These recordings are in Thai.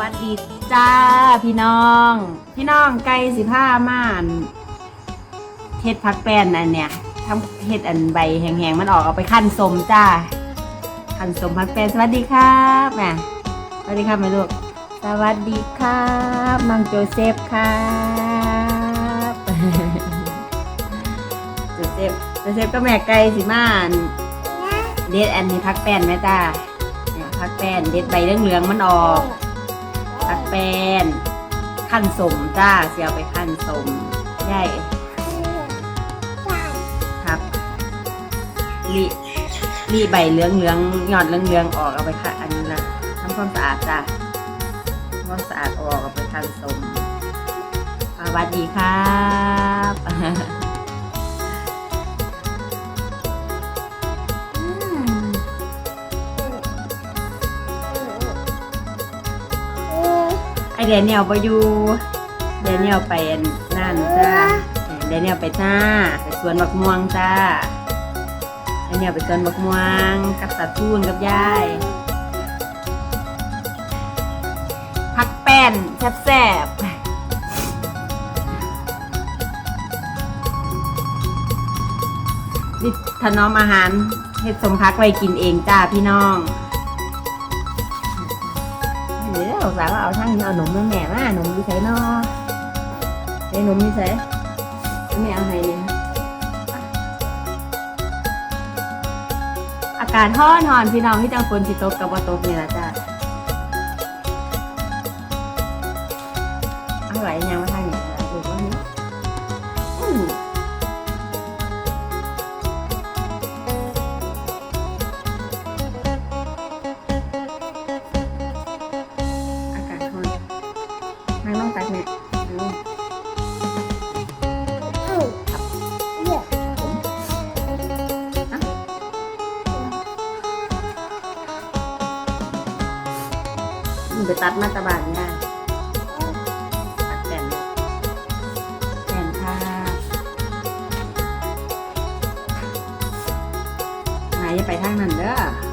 วัสดีจ้าพี่น้อง พี่น้องไก่สิผ้าม่านเฮ็ดพักแป้นอันเนี้ยทำเฮ็ดอันใบแห้งๆมันออกเอาไปขั้นสมจ้าขั้นสมพักแป้นสวัสดีครับแม่สวัสดีครับแม่ลูกสวัสดีครับน้องโจเซฟครับโจเซฟโจเซฟก็แม่ไก่สิม่านเด็ดอันนี้พักแป้นไหมจ้าพักแป้นเด็ดใบเหลืองๆมันออก ตักแป้นขั้นสมจ้าเสียไปขั้นสมใหญ่ครับรีรีใบเหลืองเหลืองหยอดเหลืองเหลืองออกเอาไปค่ะอันนี้นะทำความสะอาดจ้าทำความสะอาดออกเอาไปขั้นสมสวัสดีครับ ไอเดนเนียลไปอยู่เดนเนียลไปนั่นจ้าเดนเนียลไปจ้าไปสวนบักม่วงจ้าเดนเนียลไปสวนบักม่วงกับตาทูนกับยายพักแป้นแซ่บๆนี่ถนอมอาหารเฮ็ดสมพักไว้กินเองจ้าพี่น้อง เดี๋ยวสาวก็เอาทั้งเอาหนมมาแม่มาหนมมีใส่นอไอ้หนมมีใส่แม่เอาให้เนี่ยอากาศร้อนหอนพี่น้องที่จังฝนสิตกกับว่าตกเนี่ยละจ้า นางต้องตักเนี่ยเอามันไปตัดมาตะบานนี่ได้ตัดแผ่นแผ่นค่ะหายอย่าไปทางนั้นเด้อ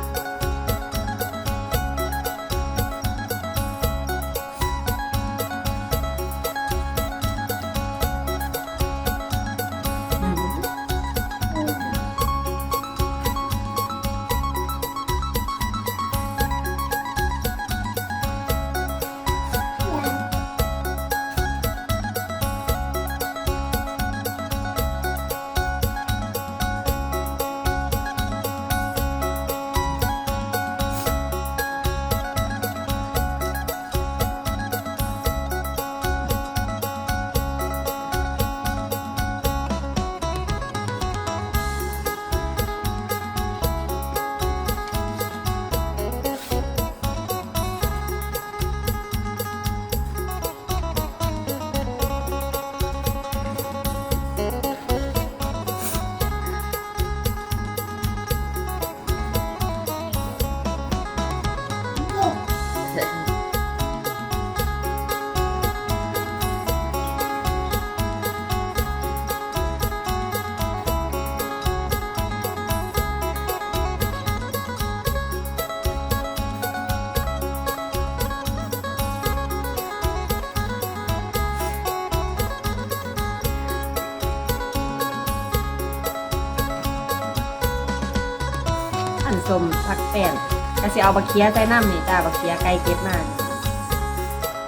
นสมผักแป้งก็สิเอาบักเคียใส่น้ำนี่จ้าบักเคียไก่เก็บมา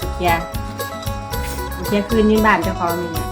บักเคียบักเคียคืนยืนบ้านเจ้าของนี่นะ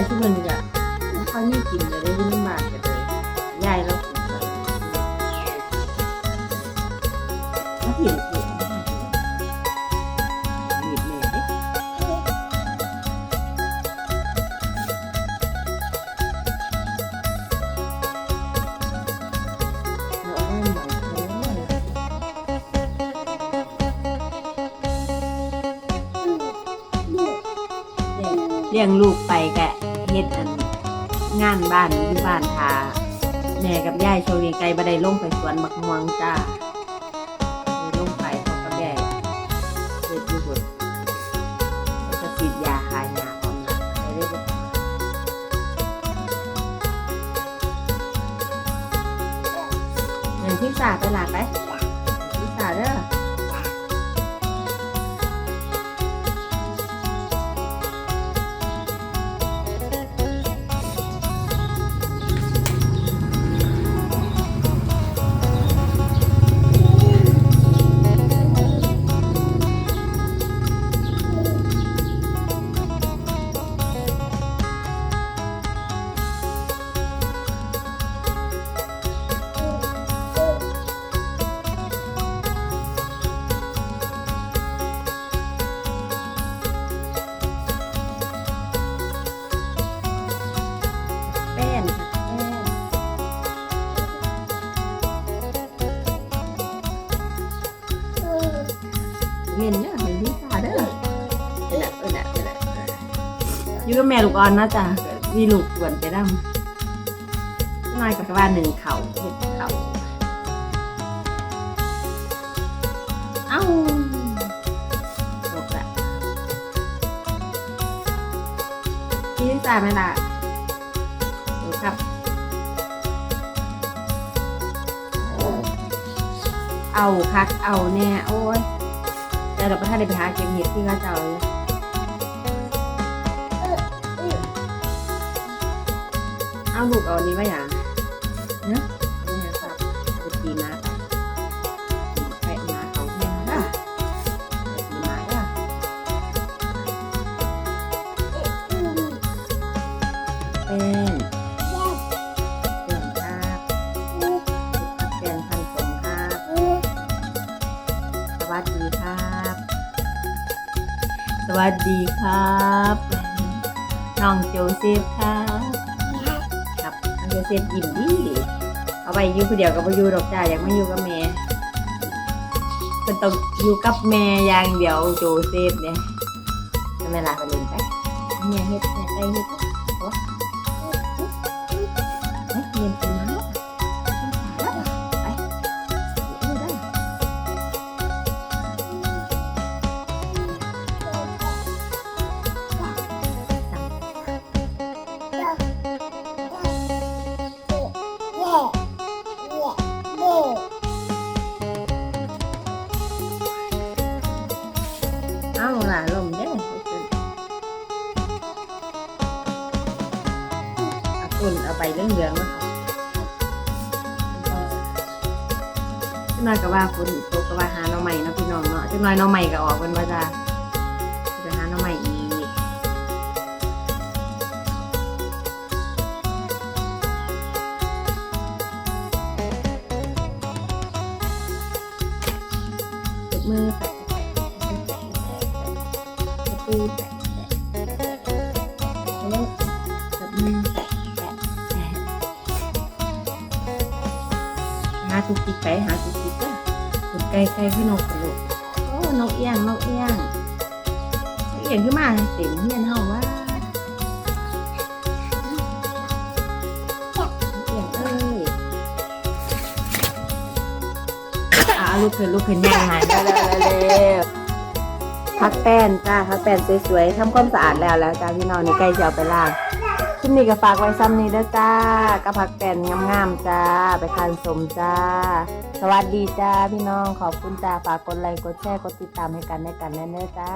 นทุกคนก็แล้วเขานี่กินเลยได้ยินมากเลยยายแล้วเขาเห็นเห็นเลี้ยงลูกไปแก เฮ็ดงานบ้านอยู่บ้านทาแม่กับยายโชว์นี้ไกลบ่ได้ลงไปสวนบักม่วงจ้าลงไปเขากับยายเฮ็ดอยู่บุดแล้วก็ฉีดยาคลายหน้าอ่อนหลังไปเรื่อยๆเงินที่สาไปหลักไปที่ เห็นเนี่ยเห็นพี่สาเด้อเออน่ะเออน่ะเออน่ะอยู่กับแม่ลูกอ่อนนะจ๊ะมีลูกกวนไปดำน้อยกับว่าหนึ่งเข่าเห็ดเข่าเอ้าจบละพี่สาไหมล่ะดูครับเอาคักเอาแน่โอ้ย แต่เราประทานได้ไปหาเก็บเห็ดที่เขาเจ้าอยู่เอาลูกเอาอันนี้ไว้อย่างเนอะนี่นะครับเอาไปตีมาไปไปมาเขาเพียงนะไปตีมาเด้อเป็นเป็น วัสดีครับ น้องโจเซฟครับ ครับน้องโจเซฟยิ้มดีเอาไปอยู่คนเดียวกับไปอยู่ดอกจ้าอยากมาอยู่กับแม่เป็นต้องอยู่กับแม่อย่างเดียวโจเซฟเนี่ยทำไมล่ะไปเล่นไปแม่เฮ็ดแม่ได้เฮ็ด เอาตุนเอาไปเรื่องเหลืองๆมาค่ะจังน้อยก็ว่าฝนตกก็ว่าหาหน่อใหม่เนาะพี่น้องเนาะจังน้อยหน่อใหม่ก็ออกเป็นว่าจะไปหาหน่อใหม่อีกมือแป ไกลไกลพี่นกกันลูกโอ้นกเอี้ยงนกเอี้ยงนกเอี้ยงขึ้นมาเสียงเฮียนเฮาว่าเอี้ยงเอ้ยอ่าลูกขึ้นลูกขึ้นย่างหายไปแล้วแล้วพักแป้นจ้าพักแป้นสวยๆทำความสะอาดแล้วแล้วจ้าพี่น้องนี่ใกล้จะเอาไปล้างคลิปนี้ก็ฝากไว้ซ้ำนี้เด้อจ้ากับพักแป้นงามๆจ้า ไปทานสมจ้า สวัสดีจ้าพี่น้องขอบคุณจ้าฝากกดไลค์กดแชร์กดติดตามให้กันในกันแน่ๆจ้า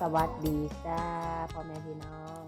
สวัสดีจ้าพ่อแม่พี่น้อง